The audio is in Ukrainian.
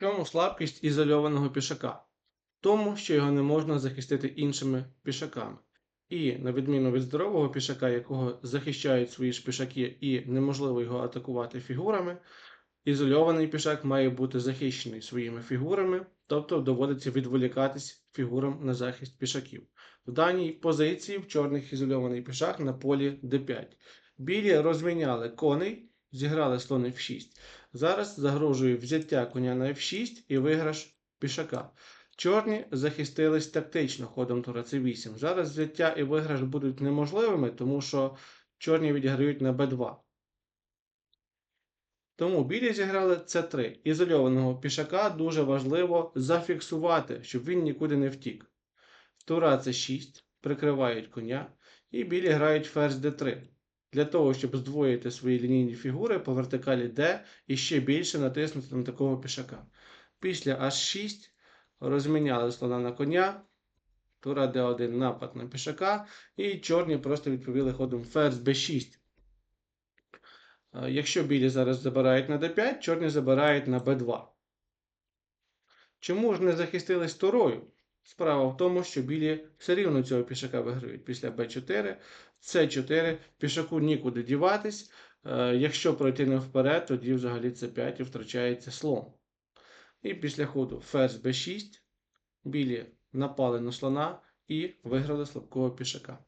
Чому слабкість ізольованого пішака? Тому, що його не можна захистити іншими пішаками. І на відміну від здорового пішака, якого захищають свої ж пішаки і неможливо його атакувати фігурами, ізольований пішак має бути захищений своїми фігурами, тобто доводиться відволікатись фігурам на захист пішаків. В даній позиції в чорних ізольований пішак на полі d5. Білі розміняли коней, зіграли слон f6. Зараз загрожує взяття коня на f6 і виграш пішака. Чорні захистились тактично ходом тура c8. Зараз взяття і виграш будуть неможливими, тому що чорні відіграють на b2. Тому білі зіграли c3. Ізольованого пішака дуже важливо зафіксувати, щоб він нікуди не втік. Тура c6 прикривають коня, і білі грають ферзь d3. Для того, щоб здвоїти свої лінійні фігури по вертикалі D і ще більше натиснути на такого пішака. Після H6 розміняли слона на коня, тура D1 напад на пішака, і чорні просто відповіли ходом ферзь b6. Е, Якщо білі зараз забирають на d5, чорні забирають на b2. Чому ж не захистились турою? Справа в тому, що білі все рівно цього пішака виграють після b4, c4, пішаку нікуди діватись. Е, Якщо пройти не вперед, тоді взагалі c5 і втрачається слон. І після ходу ферзь b6 білі напали на слона і виграли слабкого пішака.